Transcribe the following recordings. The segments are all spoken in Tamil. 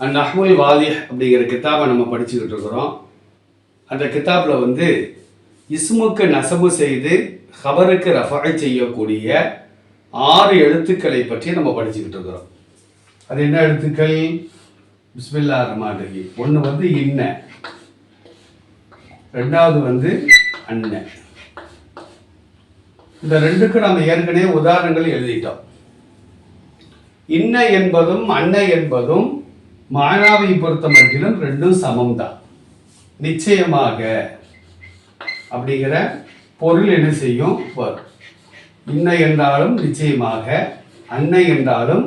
அந்நஹ்முல் வாலிஹ் அப்படிங்கிற கித்தாபை நம்ம படிச்சுக்கிட்டு இருக்கிறோம். அந்த கித்தாபில் வந்து இஸ்முக்கு நசபு செய்து ஹபருக்கு ரஃபாய் செய்யக்கூடிய ஆறு எழுத்துக்களை பற்றி நம்ம படிச்சுக்கிட்டு இருக்கிறோம். அது என்ன எழுத்துக்கள்? பிஸ்மில்லா ரஹீம். ஒன்று வந்து இன்ன. ரெண்டாவது வந்து அன்ன. இந்த ரெண்டுக்கு நம்ம ஏற்கனவே உதாரணங்கள் எழுதிட்டோம். இன்ன என்பதும் அன்ன என்பதும் மானாவை பொறுத்த மட்டிலும் ரெண்டும் சமம்தான். நிச்சயமாக அப்படிங்கிற பொருள் என்ன செய்யும்? வரும். இன்ன என்றாலும் நிச்சயமாக அன்னை என்றாலும்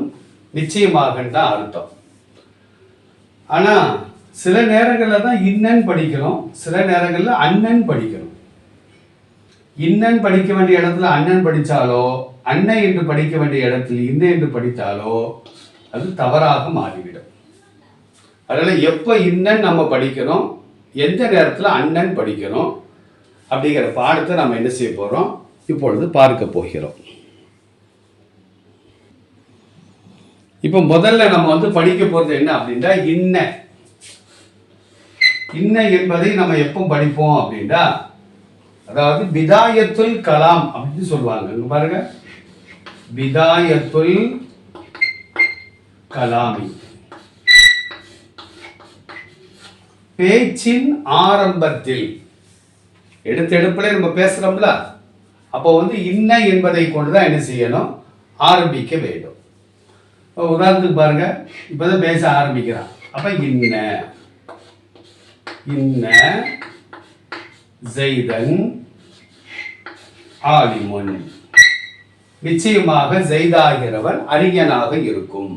நிச்சயமாக தான் அர்த்தம். ஆனா சில நேரங்களில் தான் இன்னன் படிக்கிறோம். சில நேரங்களில் அண்ணன் படிக்கிறோம். இன்னன் படிக்க வேண்டிய இடத்துல அண்ணன் படித்தாலோ அன்னை என்று படிக்க வேண்டிய இடத்தில் இன்ன என்று படித்தாலோ அது தவறாக மாறிவிடும். அதனால் எப்போ இன்னன் நம்ம படிக்கிறோம் எந்த நேரத்தில் அண்ணன் படிக்கிறோம் அப்படிங்கிற பாடத்தை நம்ம என்ன செய்ய போகிறோம் இப்பொழுது பார்க்க போகிறோம். இப்போ முதல்ல நம்ம வந்து படிக்க போகிறது என்ன அப்படின்னா இன்ன இன்ன என்பதை நம்ம எப்போ படிப்போம் அப்படின்னா அதாவது பிதாயத்துல் கலாம் அப்படின்னு சொல்லுவாங்க. இங்க பாருங்க. பிதாயத்துல் கலாமி. பேச்சின் ஆரம்பத்தில். எடுத்தெடுப்பில் எடுப்புல நம்ம பேசுறோம்ல அப்போ வந்து இன்ன என்பதை கொண்டுதான் என்ன செய்யணும்? ஆரம்பிக்க வேண்டும். உதாரணத்துக்கு பாருங்க இப்பதான் பேச ஆரம்பிக்கிறான். அப்ப இன்ன இன்ன ஜெய்தன் ஆலிமுன். நிச்சயமாக ஜெய்தாகிறவன் அறிஞனாக இருக்கும்.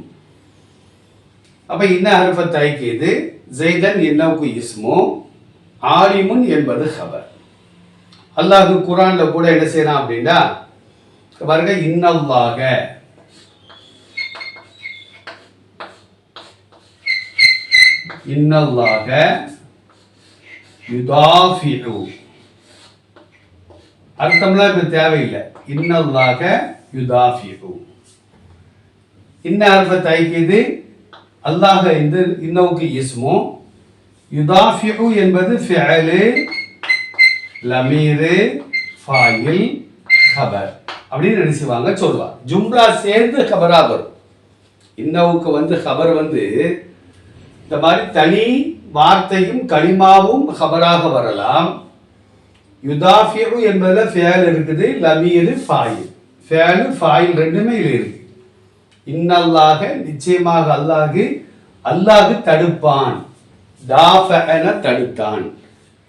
அப்ப இன்ன அருப்பத்தை இது ஜெய்தன் என்னவுக்கு இஸ்மு? ஆலிமுன் என்பது ஹபர். அல்லாஹ் குரான்ல கூட என்ன செய்யறான் அப்படின்னா பாருங்க இன்னல்லாக. இன்னல்லாக யுதாஃபிஉ அர்த்தம்லாம் இப்போ தேவையில்லை. இன்னல்லாக யுதாஃபிஉ இன்ன அர்த்த தைக்கிது அல்லாஹ் இந்த இன்னவுக்கு இஸ்மு. யுதாஃபிஉ என்பது ஃபிஅலு லமீரு ஃபாயில் ஹபர் அப்படின்னு நினைச்சுவாங்க சொல்லுவாங்க. ஜும்லா சேர்ந்து ஹபரா வரும். இன்னவுக்கு வந்து ஹபர் வந்து இந்த மாதிரி தனி வார்த்தையும் கனிமாவும் ஹபராக வரலாம். யுதாஃபியு என்பதுல ஃபேல் இருக்குது லமீரு ஃபாயில். ஃபேலு ஃபாயில் ரெண்டுமே இதில் இருக்கு. இன்னல்லாக நிச்சயமாக அல்லாஹு அல்லாஹு தடுப்பான். தாஃபன தடுத்தான்.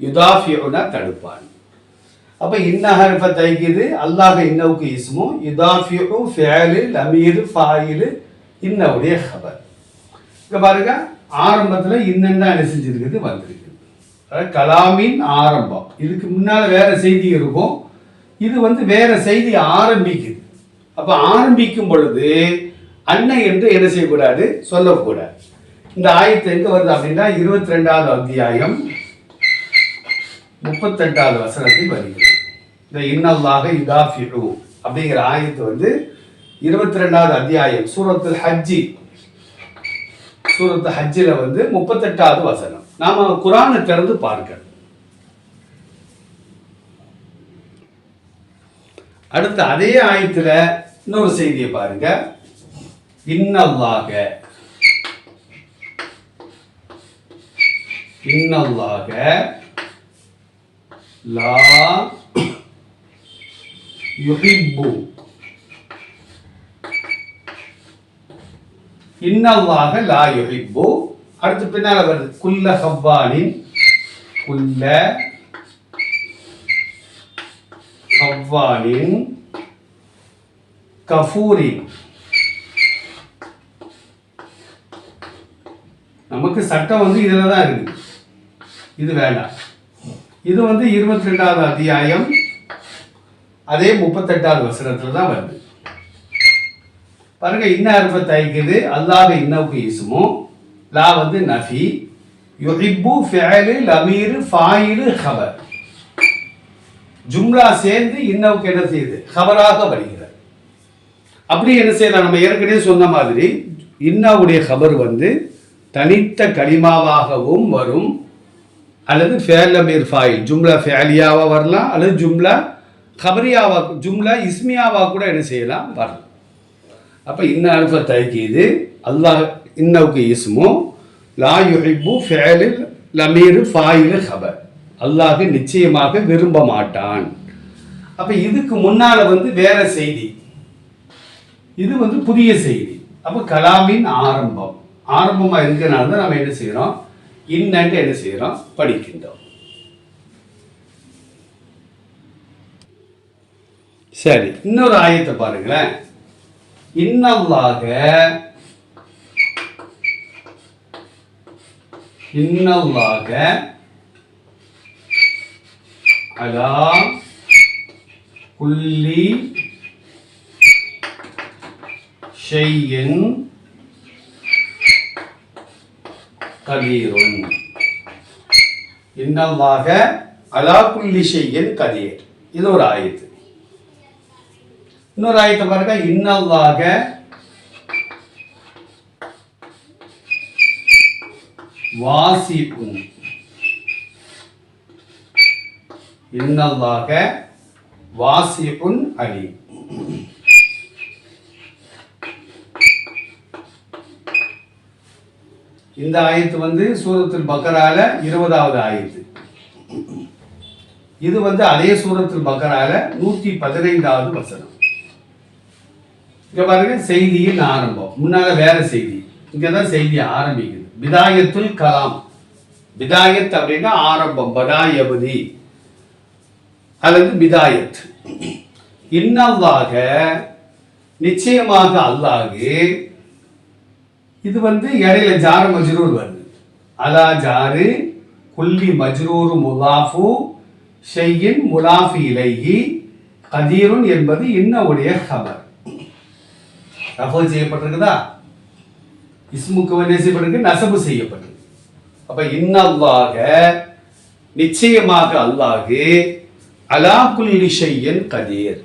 யுதாஃபியுன தடுப்பான். அப்ப இன்ன ஹர்ஃப தைக்குது அல்லாஹ் இன்னவுக்கு இஸ்மு யுதாஃபியு ஃபேலு லமீரு ஃபாயிலு இன்னவுடைய ஹபர். இங்கே பாருங்க ஆரம்பத்தில் இன்னென்ன என்ன செஞ்சிருக்குது வந்திருக்குது. அதாவது கலாமின் ஆரம்பம். இதுக்கு முன்னால் வேற செய்தி இருக்கும். இது வந்து வேற செய்தி ஆரம்பிக்குது. அப்போ ஆரம்பிக்கும் பொழுது அன்னை என்று என்ன செய்யக்கூடாது? சொல்லக்கூடாது. இந்த ஆயத்து எங்க வருது அப்படின்னா இருபத்தி ரெண்டாவது அத்தியாயம் முப்பத்தெட்டாவது வசனத்தில் வருகிறது. இந்த இன்னல்லாக இதாஃபிரு அப்படிங்கிற ஆயத்து வந்து இருபத்தி ரெண்டாவது அத்தியாயம் சூரத்து ஹஜ்ஜி. சூரத்து ஹஜ்ஜில் வந்து முப்பத்தெட்டாவது வசனம். நாம குரானை திறந்து பார்க்க அடுத்து அதே ஆயத்தில் இன்னொரு செய்தியை பாருங்கள் இன்னல்லாக. இன்னல்லாக. லா யுஹிப்பு. இன்னல்லாக லா யுஹிப்பு. அடுத்து பின்னால் வருது. குல்ல ஹவ்வானின் குல்ல ஹவ்வானின் கஃபூரின் நமக்கு சட்டம் வந்து இதில் தான் இருக்குது இது வேண்டாம் இது வந்து இருபத்தி ரெண்டாவது அத்தியாயம். அதே முப்பத்தெட்டாவது வசனத்தில் தான் வருது. பாருங்க இன்ன அர்ப்ப தைக்குது அல்லாஹ் இன்னவுக்கு இசுமோ லா வந்து நஃபி. யுஹிப்பு ஃபேலு லமீரு ஃபாயிலு ஹபர். ஜும்லா சேர்ந்து இன்னவுக்கு என்ன செய்யுது? ஹபராக வருகிறது. அப்படி என்ன செய்யலாம்? நம்ம ஏற்கனவே சொன்ன மாதிரி இன்னாவுடைய ஹபர் வந்து தனித்த கலிமாவாகவும் வரும். அல்லது ஃபேலமீர் ஃபாயில் ஜும்லா ஃபேலியாவாக வரலாம் அல்லது ஜும்லா கபரியாவா ஜும்லா இஸ்மியாவா கூட என்ன செய்யலாம்? வரலாம். அப்போ இன்ன அல்ஃப தைக்கீது அல்லாஹ் இன்னவுக்கு இஸ்மு லா யுஹிபு ஃபேலில் லமீரு ஃபாயிலு ஹபர் அல்லாஹ் நிச்சயமாக விரும்ப மாட்டான். அப்போ இதுக்கு முன்னால வந்து வேற செய்தி. இது வந்து புதிய செய்தி. அப்போ கலாமின் ஆரம்பம். ஆரம்பமாக இருக்கிறனால தான் நம்ம என்ன செய்கிறோம் இன்னன்ட்டு என்ன செய்கிறோம் படிக்கின்றோம். சரி இன்னொரு ஆயத்தை பாருங்களேன். இன்னல்லாக இன்னல்லாக அலா குல்லி ஷையின் கதீருன் இன்னல்லாக அலா குல்லி ஷையின் கதீர். இது ஒரு ஆயத்து. இன்னொரு ஆயத்தை பாருங்க. இன்னல்லாக வாசிப்பும். இன்னல்லாக வாசிப்புன் அலி. இந்த ஆயத்து வந்து சூரத்தில் பக்கரால இருபதாவது ஆயத்து. இது வந்து அதே சூரத்தில் பக்கரால நூற்றி பதினைந்தாவது வசனம். இங்க பாருங்க செய்தியின் ஆரம்பம். முன்னால வேற செய்தி. இங்கே தான் செய்தி ஆரம்பிக்குது. விதாயத்துல் கலாம். விதாயத் அப்படின்னா ஆரம்பம். பதாயபதி அல்லது விதாயத். இன்னவாக நிச்சயமாக அல்லாஹு இது வந்து இடையில ஜாரு மஜ்ரூர் வருது. அலா ஜாரு குல்லி மஜ்ரூர் முலாஃபு ஷையின் முலாஃபி இலையி கதீருன் என்பது இன்னவுடைய ஹபர் ரஃபோ செய்யப்பட்டிருக்குதா? இஸ்முக்கு என்ன செய்யப்பட்டிருக்கு? நசபு செய்யப்பட்டிருக்கு. அப்ப இன்னல்லாக நிச்சயமாக அல்லாஹு அலா குல்லி ஷெய்யன் கதீர்.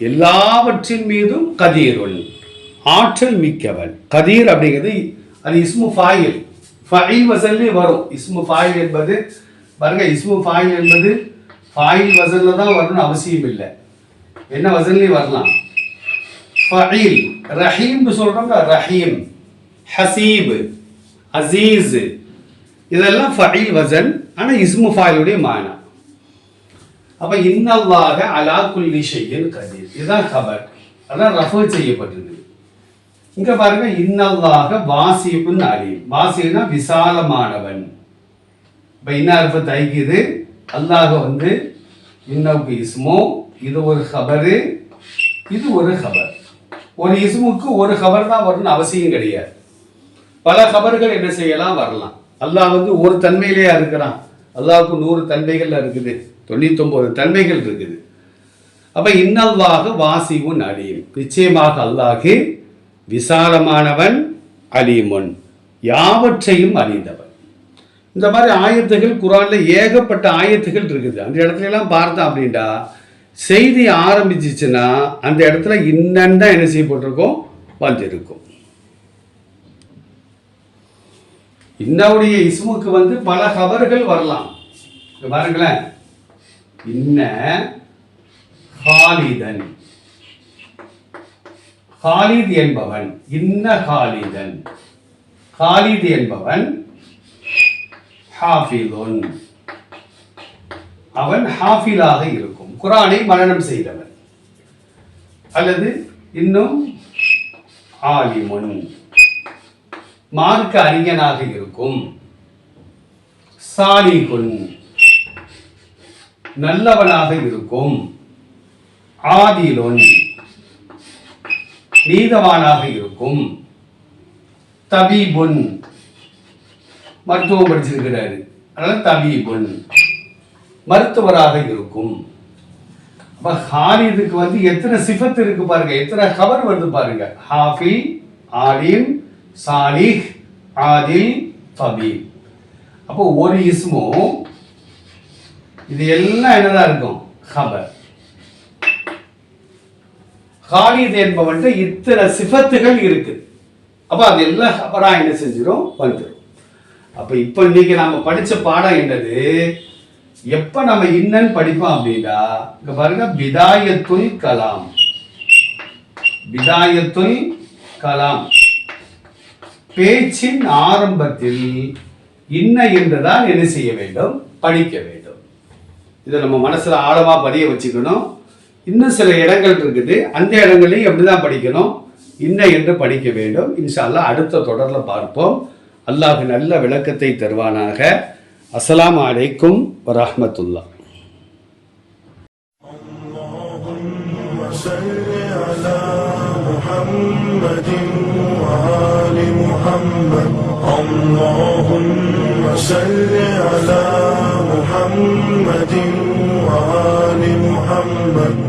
எல்லாவற்றின் மீதும் கதீருன் ஆற்றல் மிக்கவன். கதீர் அப்படிங்கிறது அது இஸ்மு ஃபாயில். ஃபைல் வசல்லே வரும். இஸ்மு ஃபாயில் என்பது பாருங்க இஸ்மு ஃபாயில் என்பது ஃபாயில் வசல்ல தான் வரணும்னு அவசியம் இல்லை. என்ன வசல்லே வரலாம்? ஃபயில். ரஹீம்னு சொல்கிறோங்க ரஹீம் ஹசீப் அசீஸ். இதெல்லாம் ஃபயில் வசன் ஆனால் இஸ்மு ஃபாயிலுடைய மானா. அப்போ இன்னவாக அலா குல்லி கதீர். இதுதான் கபர். அதான் ரஃபு செய்யப்பட்டிருக்கு இங்க பாருங்க இன்னல்லாக வாசிப்புன்னு அலீம். வாசினா விசாலமானவன். இப்ப என்ன தைக்குது அல்லாஹ் வந்து இன்னவுக்கு இஸ்மோ. இது ஒரு ஹபரு இது ஒரு ஹபர் ஒரு இஸ்முக்கு ஒரு ஹபர் தான் வரணும்னு அவசியம் கிடையாது. பல ஹபர்கள் என்ன செய்யலாம்? வரலாம். அல்லாஹ் வந்து ஒரு தன்மையிலேயே இருக்கிறான் அல்லாவுக்கு நூறு தன்மைகள் இருக்குது. தொண்ணூத்தொன்பது தன்மைகள் இருக்குது. அப்ப இன்னல்வாக வாசிவும் அடியும் நிச்சயமாக அல்லாஹு விசாலமானவன் அலிமுன் யாவற்றையும் அறிந்தவன். இந்த மாதிரி ஆயத்துகள் குரானில் ஏகப்பட்ட ஆயத்துகள் இருக்குது. அந்த இடத்துல எல்லாம் பார்த்தோம் அப்படின்டா செய்தி ஆரம்பிச்சிச்சுன்னா அந்த இடத்துல இன்னன்னு தான் என்ன செய்யப்பட்டிருக்கும்? வந்திருக்கும். இன்னவுடைய இஸ்முக்கு வந்து பல கவர்கள் வரலாம். பாருங்களேன். இன்ன ஹாலிதன். ஹாலித் என்பவன் இன்ன ஹாலிதன் ஹாலித் என்பவன் ஹாஃபிதுன். அவன் ஹாஃபிலாக இருக்கும். குரானை மரணம் செய்தவன். அல்லது இன்னும் ஆலிமுன். மார்க்க அறிஞனாக இருக்கும். சாலிகுன். நல்லவனாக இருக்கும். ஆதிலொன். நீதவானாக இருக்கும். தபீபுன். மருத்துவம் படிச்சிருக்கிறாரு. அதனால தபீபுன். மருத்துவராக இருக்கும். அப்ப ஹாரிதுக்கு வந்து எத்தனை சிஃபத் இருக்கு பாருங்க. எத்தனை கவர் வருது பாருங்க. ஹாஃபி ஆலிம் சாலிஹ் ஆதில் தபீப். அப்போ ஒரு இஸ்மும் இது எல்லாம் என்னதான் இருக்கும்? ஹபர் காலித் என்பவன் இத்தனை சிபத்துகள் இருக்கு. அப்போ அது எல்லாம் அப்புறம் என்ன செஞ்சிடும் வந்துடும் அப்போ இப்போ இன்னைக்கு நாம படிச்ச பாடம் என்னது? எப்ப நம்ம இன்னன்னு படிப்போம் அப்படின்னா இங்க பாருங்க பிதாயத்துல் கலாம். விதாயத்துள் கலாம். பேச்சின் ஆரம்பத்தில் இன்ன என்றுதான் என்ன செய்ய வேண்டும்? படிக்க வேண்டும். இதை நம்ம மனசுல ஆழமா பதிய வச்சுக்கணும். இன்னும் சில இடங்கள் இருக்குது அந்த இடங்களையும் எப்படிதான் படிக்கணும் இன்ன என்று படிக்க வேண்டும் இன்ஷா அல்லாஹ் அடுத்த தொடர்ல பார்ப்போம் அல்லாஹ் நல்ல விளக்கத்தை தருவானாக அஸ்ஸலாமு அலைக்கும் வரஹ்மத்துல்லாஹ் صل على محمد وآل محمد